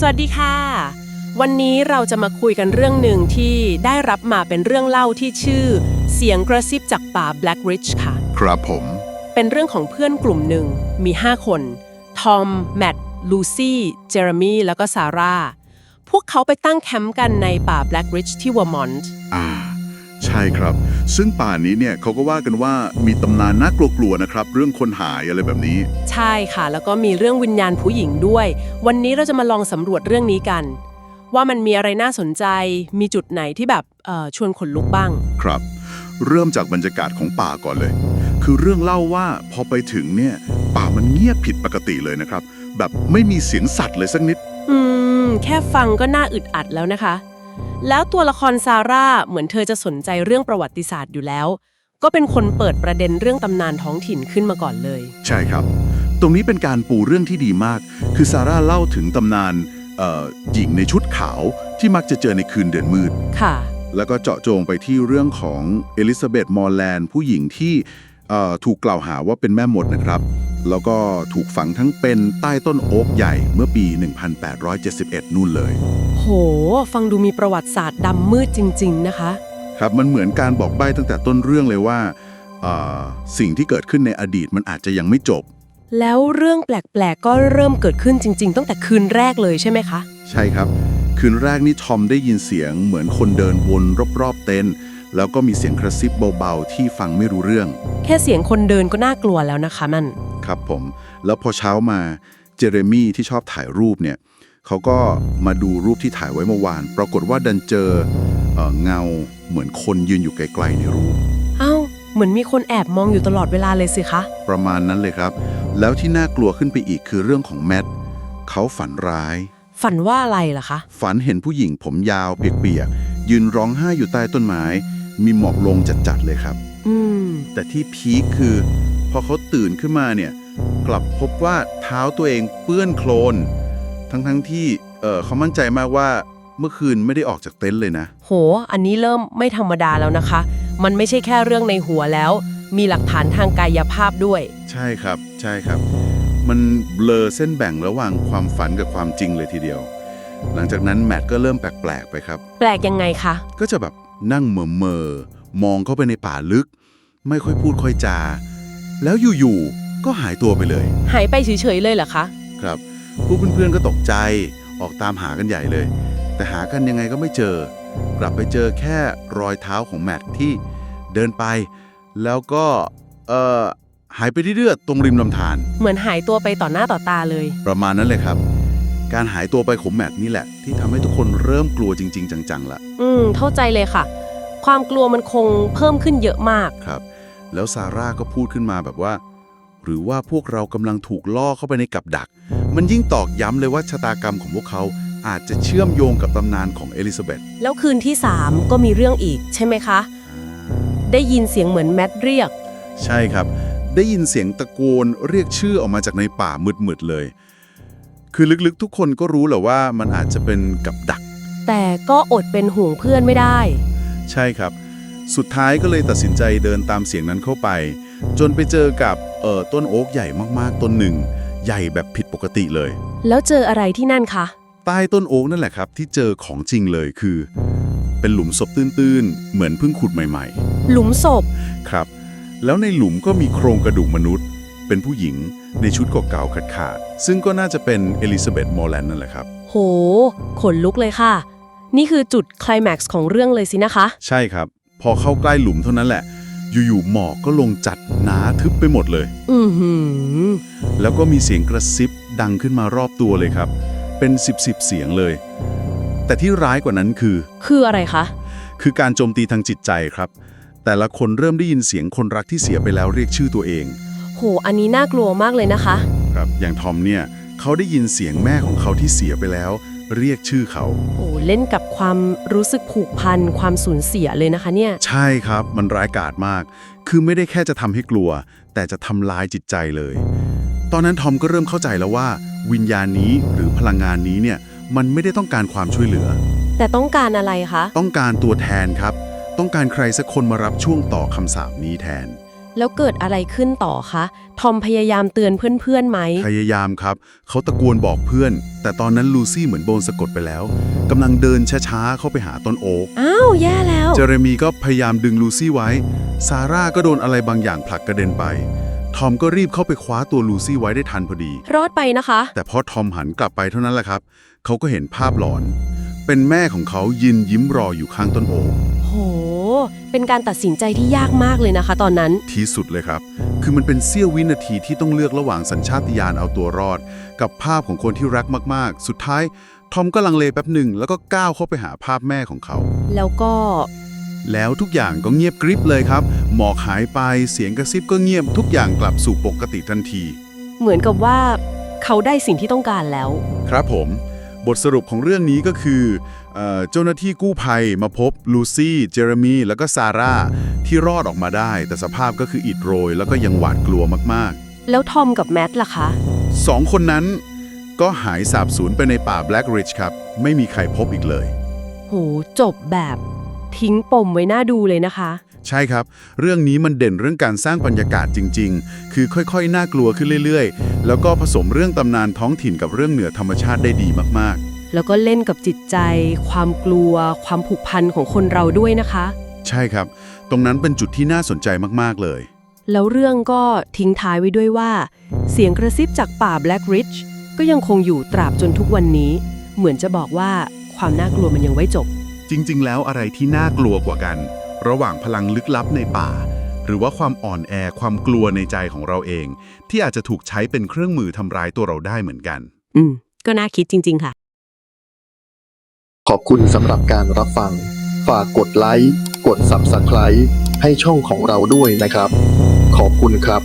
สวัสดีค่ะ วันนี้เราจะมาคุยกันเรื่องหนึ่งที่ได้รับมาเป็นเรื่องเล่าที่ชื่อ เสียงกระซิบจากป่า Black Ridge ค่ะ ครับผม เป็นเรื่องของเพื่อนกลุ่มหนึ่งมี 5 คน ทอม แมทลูซี่ เจอร์มี่แล้วก็ซาร่า พวกเขาไปตั้งแคมป์กันในป่า Black Ridge ที่เวอร์มอนต์อ่าใช่ครับ ซึ่งป่านี้เนี่ยเขาก็ว่ากันว่ามีตำนานน่ากลัวๆนะครับ เรื่องคนหายอะไรแบบนี้ ใช่ค่ะ แล้วก็มีเรื่องวิญญาณผู้หญิงด้วย วันนี้เราจะมาลองสำรวจเรื่องนี้กัน ว่ามันมีอะไรน่าสนใจ มีจุดไหนที่แบบเอ่อชวนขนลุกบ้าง ครับ เริ่มจากบรรยากาศของป่าก่อนเลย คือเรื่องเล่าว่าพอไปถึงเนี่ยป่ามันเงียบผิดปกติเลยนะครับ แบบไม่มีเสียงสัตว์เลยสักนิด อืม แค่ฟังก็น่าอึดอัดแล้วนะคะ แล้วตัวละครซาร่าเหมือนเธอจะสนใจเรื่องประวัติศาสตร์อยู่แล้ว ก็เป็นคนเปิดประเด็นเรื่องตำนานท้องถิ่นขึ้นมาก่อนเลย ใช่ครับ ตรงนี้เป็นการปูเรื่องที่ดีมาก คือซาร่าเล่าถึงตำนานเอ่อหญิงในชุดขาวที่มักจะเจอในคืนเดือนมืด ค่ะ แล้วก็เจาะจงไปที่เรื่องของเอลิซาเบธมอร์แลนด์ผู้หญิงที่เอ่อ ถูกกล่าวหาว่าเป็นแม่มดนะครับ แล้วก็ถูกฝังทั้งเป็นใต้ต้นโอ๊กใหญ่เมื่อปี 1871 นู่นเลย โห ฟังดูมีประวัติศาสตร์ดำมืดจริง ๆ นะคะ ครับมันเหมือนการบอกใบ้ตั้งแต่ต้นเรื่องเลยว่าเอ่อสิ่งที่เกิดขึ้นในอดีตมันอาจจะยังไม่จบ แล้วเรื่องแปลก ๆ ก็เริ่มเกิดขึ้นจริง ๆ ตั้งแต่คืนแรกเลยใช่ไหมคะ ใช่ครับ คืนแรกนี่ทอมได้ยินเสียงเหมือนคนเดินวนรอบๆเต็นท์ แล้วก็มีเสียงกระซิบเบาๆ ที่ฟังไม่รู้เรื่อง แค่เสียงคนเดินก็น่ากลัวแล้วนะคะมัน ครับผม แล้วพอเช้ามาเจเรมี่ที่ชอบถ่ายรูปเนี่ยเขาก็มาดูรูปที่ถ่ายไว้เมื่อวาน ปรากฏว่าดันเจอเอ่อเงาเหมือนคนยืนอยู่ไกลๆในรูป เอ้า เหมือนมีคนแอบมองอยู่ตลอดเวลาเลยสิคะ ประมาณนั้นเลยครับ แล้วที่น่ากลัวขึ้นไปอีกคือเรื่องของแมทเขาฝันร้าย ฝันว่าอะไรล่ะคะ ฝันเห็นผู้หญิงผมยาวเปียกๆยืนร้องไห้อยู่ใต้ต้นไม้ มีหมอกลงจัดๆเลยครับ อืม แต่ที่พีคคือ พอเขาตื่นขึ้นมาเนี่ย กลับพบว่าเท้าตัวเองเปื้อนโคลน ทั้งๆที่เออเขามั่นใจมากว่าเมื่อคืนไม่ได้ออกจากเต็นท์เลยนะ โห อันนี้เริ่มไม่ธรรมดาแล้วนะคะ มันไม่ใช่แค่เรื่องในหัวแล้ว มีหลักฐานทางกายภาพด้วย ใช่ครับ ใช่ครับ มันเบลอเส้นแบ่งระหว่างความฝันกับความจริงเลยทีเดียว หลังจากนั้นแมทก็เริ่มแปลกๆไปครับ แปลกยังไงคะ ก็จะแบบ นั่งเหม่อเมอๆมองเข้าไปในป่าลึก ไม่ค่อยพูดค่อยจา แล้วอยู่ๆก็หายตัวไปเลย หายไปเฉยๆเลยเหรอคะ ครับพวกเพื่อนๆก็ตกใจออกตามหากันใหญ่เลย แต่หากันยังไงก็ไม่เจอ กลับไปเจอแค่รอยเท้าของแมทที่เดินไป แล้วก็เอ่อหายไปเรื่อยๆตรงริมลำธารเหมือนหายตัวไปต่อหน้าต่อตาเลย ประมาณนั้นเลยครับ การหายตัวไปของแมทนี่แหละ ที่ทำให้ทุกคนเริ่มกลัวจริง ๆ จังๆละอืม เข้าใจเลยค่ะ ความกลัวมันคงเพิ่มขึ้นเยอะมาก ครับ แล้วซาร่าก็พูดขึ้นมาแบบว่า หรือว่าพวกเรากำลังถูกล่อเข้าไปในกับดัก มันยิ่งตอกย้ำเลยว่าชะตากรรมของพวกเขาอาจจะเชื่อมโยงกับตำนานของเอลิซาเบธแล้วคืนที่ 3 ก็มีเรื่องอีกใช่ไหมคะ ได้ยินเสียงเหมือนแมทเรียก ใช่ครับ ได้ยินเสียงตะโกนเรียกชื่อออกมาจากในป่ามืดๆเลย คือลึกๆ ทุกคนก็รู้แหละว่ามันอาจจะเป็นกับดัก แต่ก็อดเป็นห่วงเพื่อนไม่ได้ ใช่ครับ สุดท้ายก็เลยตัดสินใจเดินตามเสียงนั้นเข้าไป จนไปเจอกับเอ่อต้นโอ๊กใหญ่มากๆ ต้นหนึ่ง ใหญ่แบบผิดปกติเลย แล้วเจออะไรที่นั่นคะ ใต้ต้นโอ๊กนั่นแหละครับ ที่เจอของจริงเลยคือ เป็นหลุมศพตื้นๆ เหมือนเพิ่งขุดใหม่หลุมศพ ๆ ครับ แล้วในหลุมก็มีโครงกระดูกมนุษย์ เป็นผู้หญิงในชุดเก่าๆขาดๆซึ่งก็น่าจะเป็นเอลิซาเบธมอร์แลนด์นั่นแหละครับ โห ขนลุกเลยค่ะ นี่คือจุดไคลแม็กซ์ของเรื่องเลยสินะคะ ใช่ครับ พอเข้าใกล้หลุมเท่านั้นแหละ อยู่ๆหมอกก็ลงจัดหนาทึบไปหมดเลย อือหือ แล้วก็มีเสียงกระซิบดังขึ้นมารอบตัวเลยครับ เป็นสิบสิบเสียงเลย แต่ที่ร้ายกว่านั้นคือ คืออะไรคะ คือการโจมตีทางจิตใจครับ แต่ละคนเริ่มได้ยินเสียงคนรักที่เสียไปแล้วเรียกชื่อตัวเอง โห อันนี้น่ากลัวมากเลยนะคะ ครับ อย่างทอมเนี่ยเขาได้ยินเสียงแม่ของเขาที่เสียไปแล้ว เรียกชื่อเขา โอ้เล่นกับความรู้สึกผูกพันความสูญเสียเลยนะคะเนี่ย ใช่ครับ มันร้ายกาจมาก คือไม่ได้แค่จะทำให้กลัว แต่จะทำลายจิตใจเลย ตอนนั้นทอมก็เริ่มเข้าใจแล้วว่า วิญญาณนี้หรือพลังงานนี้เนี่ยมันไม่ได้ต้องการความช่วยเหลือ แต่ต้องการอะไรคะ ต้องการตัวแทนครับ ต้องการใครสักคนมารับช่วงต่อคำสาปนี้แทน แล้วเกิดอะไรขึ้นต่อคะ ทอมพยายามเตือนเพื่อนๆไหม พยายามครับ เขาตะโกนบอกเพื่อน แต่ตอนนั้นลูซี่เหมือนโดนสะกดไปแล้วกำลังเดินช้าๆเข้าไปหาต้นโอ๊กอ้าว แย่แล้ว เจอเรมีก็พยายามดึงลูซี่ไว้ ซาร่าก็โดนอะไรบางอย่างผลักกระเด็นไป ทอมก็รีบเข้าไปคว้าตัวลูซี่ไว้ได้ทันพอดี รอดไปนะคะ แต่พอทอมหันกลับไปเท่านั้นแหละครับ เขาก็เห็นภาพหลอน เป็นแม่ของเขายืนยิ้มรออยู่ข้างต้นโอ๊กโห เป็นการตัดสินใจที่ยากมากเลยนะคะ ตอนนั้น ที่สุดเลยครับ คือมันเป็นเสี้ยววินาทีที่ต้องเลือกระหว่างสัญชาตญาณเอาตัวรอด กับภาพของคนที่รักมากๆ สุดท้าย ทอมก็ลังเลแป๊บหนึ่ง แล้วก็ก้าวเข้าไปหาภาพแม่ของเขา แล้วก็ แล้วทุกอย่างก็เงียบกริบเลยครับ หมอกหายไปเสียงกระซิบก็เงียบทุกอย่างกลับสู่ปกติทันที เหมือนกับว่า เขาได้สิ่งที่ต้องการแล้ว ครับผม บทสรุปของเรื่องนี้ก็คือเอ่อเจ้าหน้าที่กู้ภัยมาพบลูซี่ เจอร์มีแล้วก็ซาร่าที่รอดออกมาได้ แต่สภาพก็คืออิดโรย แล้วก็ยังหวาดกลัวมากแล้วทอมกับแมทล่ะคะๆสองคนนั้นก็หายสาบสูญไปในป่าแบล็กริดจ์ครับ ไม่มีใครพบอีกเลย โห จบแบบทิ้งปมไว้หน้าดูเลยนะคะ ใช่ครับ เรื่องนี้มันเด่นเรื่องการสร้างบรรยากาศจริง ๆ คือค่อยๆ น่ากลัวขึ้นเรื่อยๆ แล้วก็ผสมเรื่องตำนานท้องถิ่นกับเรื่องเหนือธรรมชาติได้ดีมากแล้วก็เล่นกับจิตใจ ความกลัว ความผูกพันของคนเราด้วยนะคะ ๆ ใช่ครับ ตรงนั้นเป็นจุดที่น่าสนใจมากๆเลย แล้วเรื่องก็ทิ้งท้ายไว้ด้วยว่า เสียงกระซิบจากป่า Black Ridge ก็ยังคงอยู่ตราบจนทุกวันนี้ เหมือนจะบอกว่าความน่ากลัวมันยังไม่จบ จริงๆ แล้วอะไรที่น่ากลัวกว่ากัน ระหว่างพลังลึกลับในป่า หรือว่าความอ่อนแอความกลัวในใจของเราเอง ที่อาจจะถูกใช้เป็นเครื่องมือทำร้ายตัวเราได้เหมือนกัน อืม ก็น่าคิดจริง ๆ ค่ะ ขอบคุณสำหรับการรับฟัง ฝากกดไลค์ กด Subscribe ให้ช่องของเราด้วยนะครับ ขอบคุณครับ